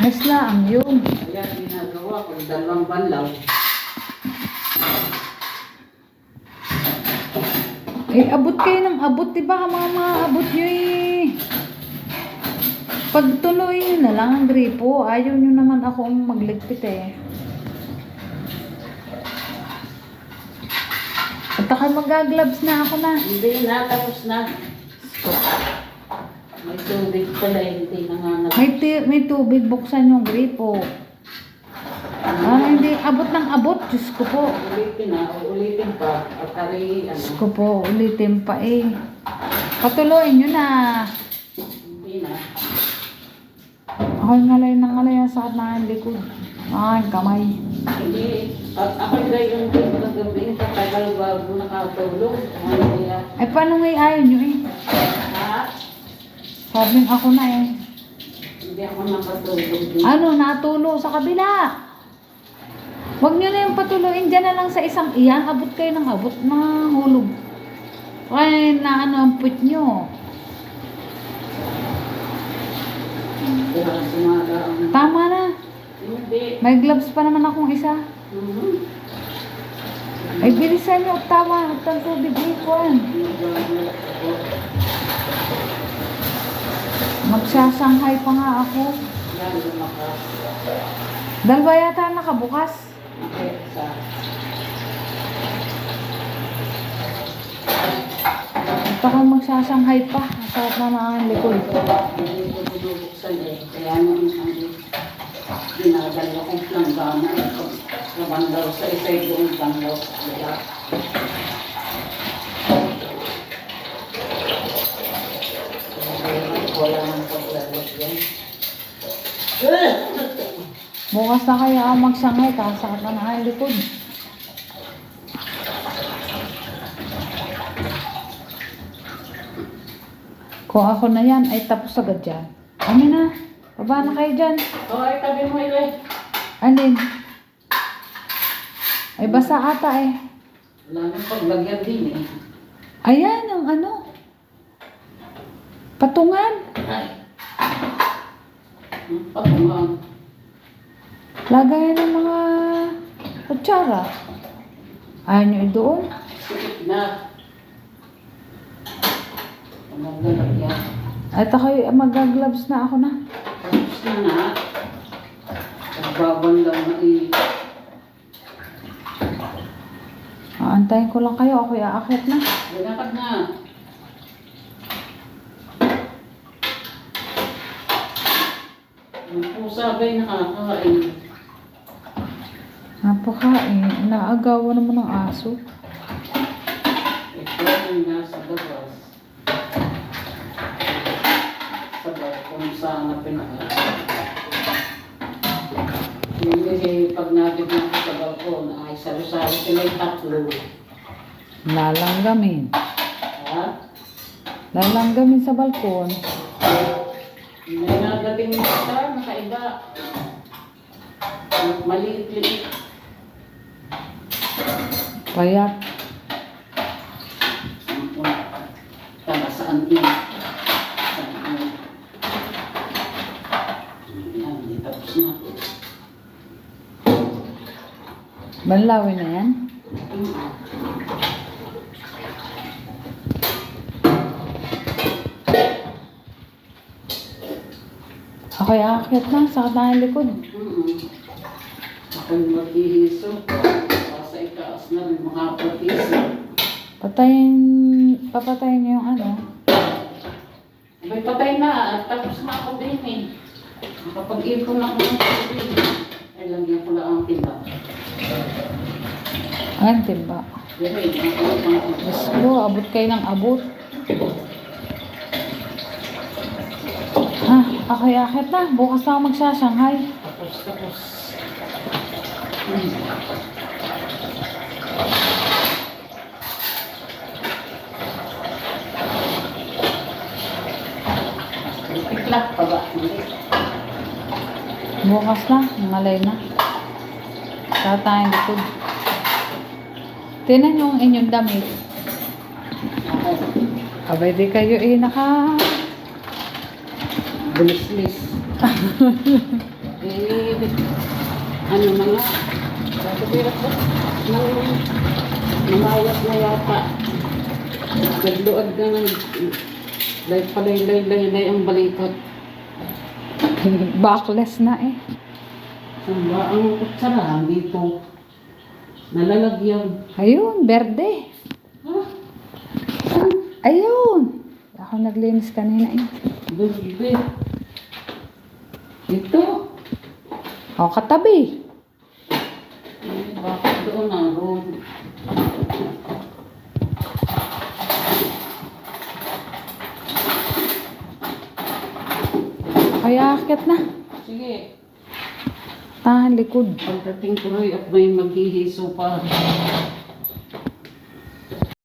Ayos na ang yun. Kaya ginagawa ko dalawang banlaw. Eh, abot kayo ng abot, di ba? Mga abot nyo eh. Pag tuloy nyo na lang ang gripo, ayaw nyo naman ako magligpit eh. At ako mag-gloves na ako na. Hindi na, tapos na. May tubig pala, hindi nangangat. May, may tubig, buksan yung gripo. Ah, hindi, abot ng abot. Diyos ko po. Ulitin na, ulitin pa. At ari, Diyos ano, ko po, ulitin pa eh. Patuloy nyo na. hindi na. Ako ngalay ng ngalay ang sakit na ang likod. Ay, kamay. Hindi, at ako na yung kagabi, katagal bago nakatulog. Ano? Ay, paano ngay ayaw nyo eh? Sabi ako na eh. Hindi ako nakatulog. Ano, natulo sa kabila. Huwag nyo na yung patuloyin dyan na lang sa isang iyan. Abot kayo ng abot na hulog. Ay, na ano ang put nyo. Tama na. May gloves pa naman akong isa. Mhm. Ay, bilisan nyo. Tama. Tang tubig ikuan. Magsasanghay pa nga ako. Dalawa yata nakabukas. Okay, sa... At ako magsasanghay pa. Masarap na na ang likod. Hindi ko binubuksan eh. Kaya nung ang ginagalaw kong planggana. Naman daw sa isa yung banglaw sa kaya. Wala. Bukas na kaya ako magsanghay. Kasakit na na ang likod. Kung ako na yan, ay tapos agad dyan. Ano na? Baba na kayo dyan. Hoy, tabi mo ilay. Alin? Ay basa ata eh. Wala nang paglagyan din eh. Ayan ang ano. Patungan. Ay. Patungan. Lagayan ng mga kutsara. Ayaw nyo doon. Na. At ako mag-gloves na ako na. Tapos na na. Nagbaban lang na eh. Aantayin ko lang kayo. Ako aakit na. Lalakad na. Ang pusa ba'y nakakain? Napakain. Naagawa naman ng aso. Ito yung nasa labas. Sa balkon sana pinaka. Yung kasi pag nabigyan ko sa balkon, ay sari-sari sila yung tatlo. Lalanggamin. Ha? Lalanggamin sa balkon. May nagating na isa, nakaiba. Maliit-liit. Payat. Para saan yun? Saan yun? Tapos na. Banlawin na yan. Ako aakit na. Sakit na ang likod. Mm-mm. Ako'y maghihiso. Sa itaas na rin mga patiso. Patayin, papatayin niyo yung ano. May patay na tapos na ako din eh. Nakapag-ipon ako ng tubig. Ay, lagyan ko lang ang timba. Ayan, timba. Diyos ko, abot kayo ng abot. Ha, ako akit na. Bukas na ako magsasanghay. Tapos, tapos. Hmm. Iklak pa ba? Bukas na, malay na. Tatayang likod. Tinan yung inyong damit. Abay di kayo eh naka... Bilis-lis. Eh, ano na nga. Sasabirat ba? Nang namayat na yata. Nagluad na ng like palay-lay-lay ang balikat. Backless na eh. Ang ba ang kutsarahan dito? Nalalagyan. Ayun, berde. Ha? Ayun. Ako naglinis kanina eh. Bebe. Ito. O, katabi. Bakit doon naroon? Kaya akit na. Sige. Tahan likod. Pagdating ko rin at may maghihiso pa.